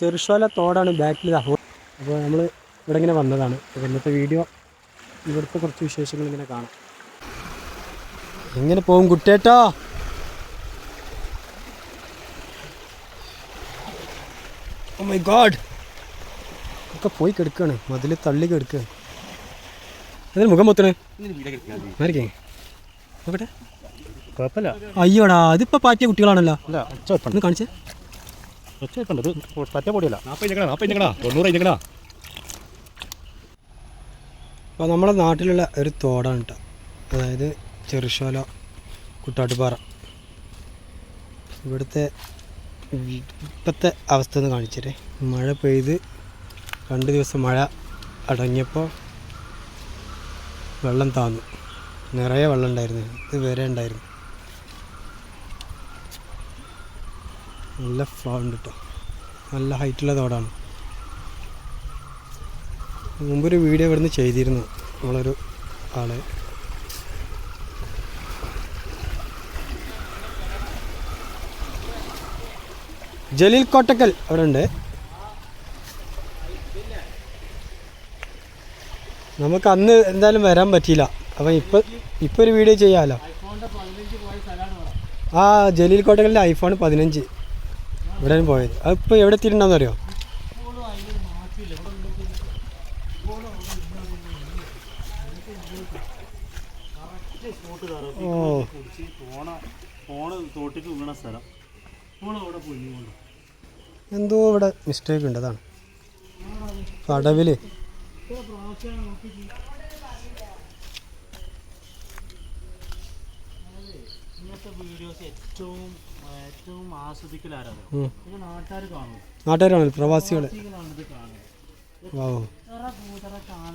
ചെറുശോല തോടാണ് ബാക്കിൽ അപ്പോൾ നമ്മൾ ഇവിടെ ഇങ്ങനെ വന്നതാണ്. അപ്പോൾ ഇന്നത്തെ വീഡിയോ ഇവിടുത്തെ കുറച്ച് വിശേഷങ്ങൾ ഇങ്ങനെ കാണാം. എങ്ങനെ പോകും കുട്ടേട്ടോ. ഓ മൈ ഗോഡ് ഒക്കെ പോയി കിടക്കാണ്. മതിൽ തള്ളി കിടക്കുകയാണ് അതിന് മുഖം പൊത്തണേ? മാറിക്കേ. നോക്കട്ടെ. കുഴപ്പമില്ല. അയ്യോടാ അതിപ്പോ പാറ്റിയ കുട്ടികളാണല്ലോ. കാണിച്ചേ. ഒച്ച വെപ്പുണ്ട് ഇത് പറ്റ പൊടിയല്ല. അപ്പോൾ നമ്മുടെ നാട്ടിലുള്ള ഒരു തോടാണ് കേട്ടോ അതായത് ചെറുശോല കുട്ടാട്ടുപാറ. ഇവിടുത്തെ ഇപ്പത്തെ ഇപ്പോഴത്തെ അവസ്ഥ ഒന്ന് കാണിച്ചേ മഴ പെയ്ത് രണ്ട് ദിവസം മഴ അടങ്ങിയപ്പോൾ വെള്ളം താന്നു. നിറയെ വെള്ളം ഉണ്ടായിരുന്നു. ഇത് വരെ ഉണ്ടായിരുന്നു. നല്ല ഉണ്ട് കേട്ടോ നല്ല ഹൈറ്റുള്ള തോടാണ്. മുമ്പൊരു വീഡിയോ ഇവിടുന്ന് ചെയ്തിരുന്നു നമ്മളൊരു ആൾ. ജലീൽ കോട്ടക്കൽ അവിടെ ഉണ്ട് നമുക്ക് അന്ന് എന്തായാലും വരാൻ പറ്റിയില്ല. അപ്പം ഇപ്പം ഇപ്പൊ ഒരു വീഡിയോ ചെയ്യാമല്ലോ ആ ജലീൽ കോട്ടക്കലിന്റെ ഐഫോൺ പതിനഞ്ച്. ഇവിടെ പോയത്. അതിപ്പോൾ എവിടെ എത്തിയിട്ടുണ്ടോന്ന് അറിയോ? ഓ. എന്തോ ഇവിടെ മിസ്റ്റേക്ക് ഉണ്ട് അതാണ്. കടവിൽ. ഇങ്ങനത്തെ വീഡിയോസ് ഏറ്റവും ഏറ്റവും ആസ്വദിക്കലാരാണ് ഉം. ഇത് നാട്ടുകാർ കാണും നാട്ടുകാരാണ് പ്രവാസികൾ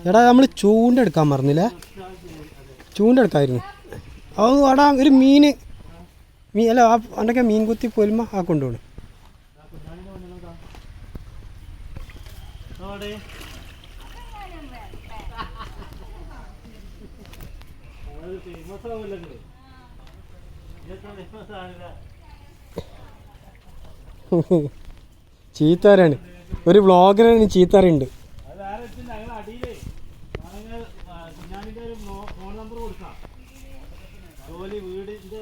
എടാ നമ്മൾ ചൂണ്ട എടുക്കാൻ മറന്നില്ലേ? ചൂണ്ട എടുക്കായിരുന്നു. അത് എടാ ഒരു മീൻ മീൻ അല്ല ആ അണ്ടൊക്കെ മീൻ കുത്തി പോലുമ്പോ ആ കൊണ്ടുപോകണം ആവില്ലേ ഫേമസ് ആവില്ല ചീത്താരാണ് ഒരു വ്ളോഗറാണ് ചീത്താറുണ്ട് വീടിന്റെ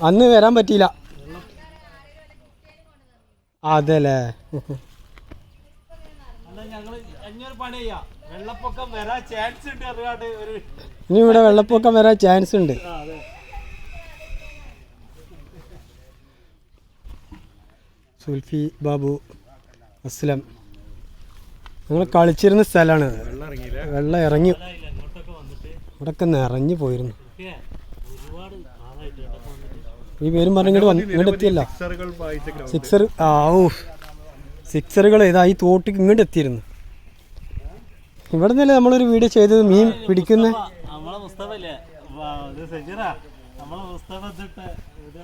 അന്ന് വരാൻ പറ്റിയില്ല. അതെല്ലേ അല്ല ഞങ്ങൾ അഞ്ഞൊരു പണി ചെയ്യാം വെള്ളപ്പൊക്കം വരാൻ ചാൻസ് ഉണ്ട് അറിയാണ്ട് ഒരു ഇനി ഇവിടെ വെള്ളപ്പൊക്കം വരാൻ ചാൻസ് ഉണ്ട്. ആ അതെ. സുൽഫി ബാബു അസ്ലം. ഞങ്ങൾ കളിച്ചിരുന്ന സ്ഥലമാണ് വെള്ളം ഇറങ്ങി. ഇല്ല ഇങ്ങോട്ടൊക്കെ വന്നിട്ട്. ഇവിടൊക്കെ നിറഞ്ഞു പോയിരുന്നു. ഈ പേരും പറഞ്ഞ് ഇങ്ങോട്ട് വന്ന് ഇങ്ങോട്ട് എത്തിയല്ല. സിക്സർ ആ ഓ സിക്സറുകൾ ഇതാ ഈ തോട്ടിക്ക് ഇങ്ങോട്ട് എത്തിയിരുന്നു. ഇവിടെ നിന്നല്ലേ നമ്മളൊരു വീഡിയോ ചെയ്തത്? മീൻ പിടിക്കുന്ന? നമ്മളെ പറയാം നമ്മളെ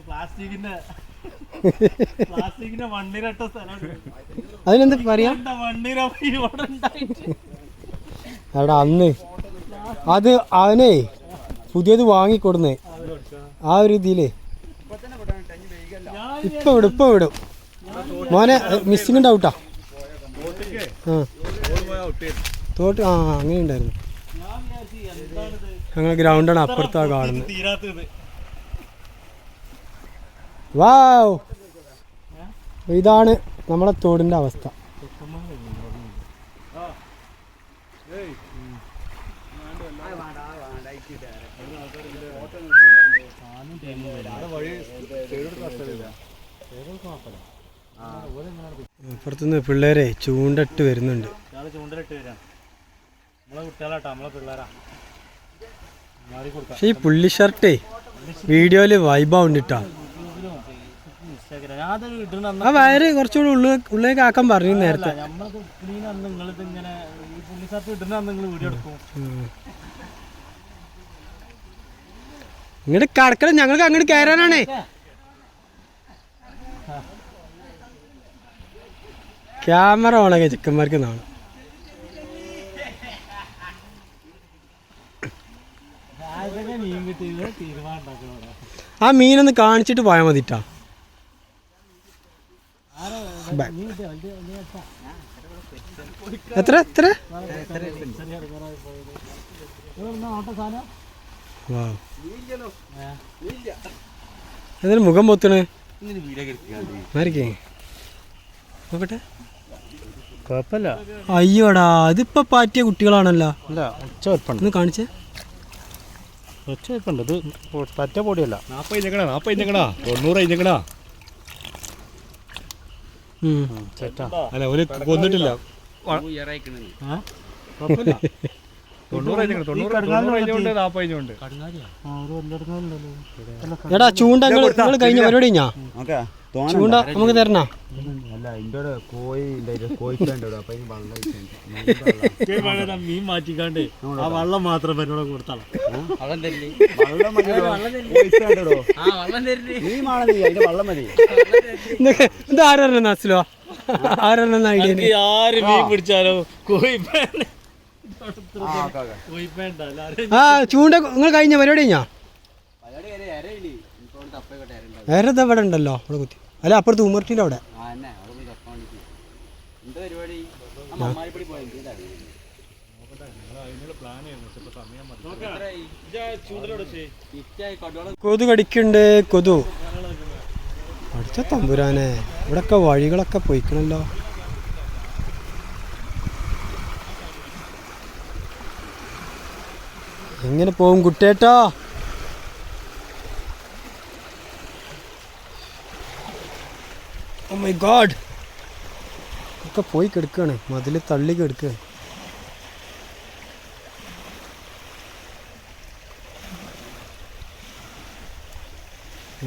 പ്ലാസ്റ്റിക്കിന്റെ പ്ലാസ്റ്റിക്കിന്റെ വണ്ടിരട്ട സ്ഥലം. അതിനെന്താ പറയാ? മണ്ണിര ഇവിടെ ഉണ്ടായിട്ട്. അവിടെ അന്ന് അത് അവനെ പുതിയത് വാങ്ങിക്കൊടുന്നേ. ആ ഒരു ഇതിലേ. ഇപ്പൊ വിടും ഇപ്പൊ വിടും. മോനെ മിസ്സിങ് ഡൗട്ടാ ആ. തോട്ട് ആ അങ്ങനെ ഉണ്ടായിരുന്നു അങ്ങനെ ഗ്രൗണ്ടാണ് അപ്പുറത്താ കാണുന്നത്. വാവ്! ഇതാണ് നമ്മളെ തോടിന്റെ അവസ്ഥ. അപ്പുറത്തുനിന്ന് പിള്ളേരെ ചൂണ്ടട്ട് വരുന്നുണ്ട്. ചൂണ്ടലിട്ട് വരാം. നമ്മളെ കുട്ടികളാട്ടോ നമ്മളെ പിള്ളേരാ. മാറി കൊടുക്കാം. പക്ഷെ ഈ പുള്ളി ഷർട്ടേ വീഡിയോയിൽ വൈബാവുണ്ട് കേട്ടോ. ഇൻസ്റ്റാഗ്രാം. ഞാൻ അത് ആ വയറ് കുറച്ചുകൂടി ഉള്ളു ഉള്ളിലേക്ക് ആക്കാൻ പറഞ്ഞു നേരത്തെ. ഇങ്ങോട്ട് കടക്കണം ഞങ്ങൾക്ക് അങ്ങോട്ട് കയറാനാണേ ക്യാമറ ഓണൊക്കെ ചിക്കന്മാർക്ക് നാണ്. ആ മീനൊന്ന് കാണിച്ചിട്ട് പോയാൽ മതിട്ടാ. എത്ര? എത്ര? വാ എന്തിനു മുഖം പൊത്തണ്? നോക്കട്ടെ. കുഴപ്പമില്ല. അയ്യോടാ അതിപ്പോ പാറ്റിയ കുട്ടികളാണല്ലോ. ഒന്ന് കാണിച്ചേ. വെപ്പുണ്ട് ഇത് പറ്റ പൊടിയല്ല. തൊണ്ണൂറ് അല്ല ഒരു കൊന്നിട്ടില്ല. എടാ ചൂണ്ട നിങ്ങൾ കഴിഞ്ഞ? പരിപാടി കഴിഞ്ഞാ? ചൂണ്ട നമുക്ക് തരണോ? അല്ല എന്റെ കോഴി കോഴിക്കാണ്ട് മീൻ മാറ്റിക്കാണ്ട് ആ വെള്ളം മാത്രം പരിപാടി കൊടുത്താളാം. വെള്ളം മതി ഇത് നസ്ലോ? ഐഡിയ ആര് മീൻ പിടിച്ചാലോ കോഴി ആ ചൂണ്ട നിങ്ങൾ കഴിഞ്ഞ? പരിപാടി കഴിഞ്ഞാ? വേറെ ഇവിടെ ഉണ്ടല്ലോ അവിടെ. കുത്തി അല്ല അപ്പുറത്ത് ഉമ്മർട്ടിന്റെ അവിടെ കൊതു കടിക്കുണ്ട് കൊതു. അടിച്ച തമ്പുരാനെ ഇവിടൊക്കെ വഴികളൊക്കെ പോയിക്കണല്ലോ. എങ്ങനെ പോകും കുട്ടേട്ടാ ഗോഡ് ഒക്കെ പോയി കിടക്കുകയാണ് മതിൽ തള്ളി കിടക്കുകയാണ്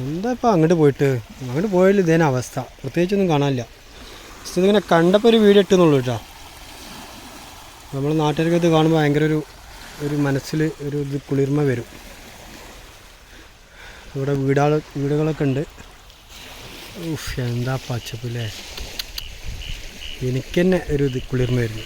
എന്താ ഇപ്പം അങ്ങോട്ട് പോയിട്ട്? അങ്ങോട്ട് പോയാലും ഇതേനെ അവസ്ഥ. പ്രത്യേകിച്ചൊന്നും കാണാനില്ല. ജസ്റ്റ് ഇതിങ്ങനെ കണ്ടപ്പോൾ ഒരു വീഡിയോ ഇട്ടെന്നുള്ളൂ കേട്ടോ നമ്മൾ നാട്ടുകാർക്ക് ഇത് കാണുമ്പോൾ ഭയങ്കര ഒരു ഒരു മനസ്സിൽ ഒരു കുളിർമ വരും. ഇവിടെ വീടാൾ വീടുകളൊക്കെ ഉണ്ട്. ഉഫ് എന്താ പച്ചപ്പില്ലേ എനിക്ക് തന്നെ ഒരു ഇത് കുളിർമ വരുന്നു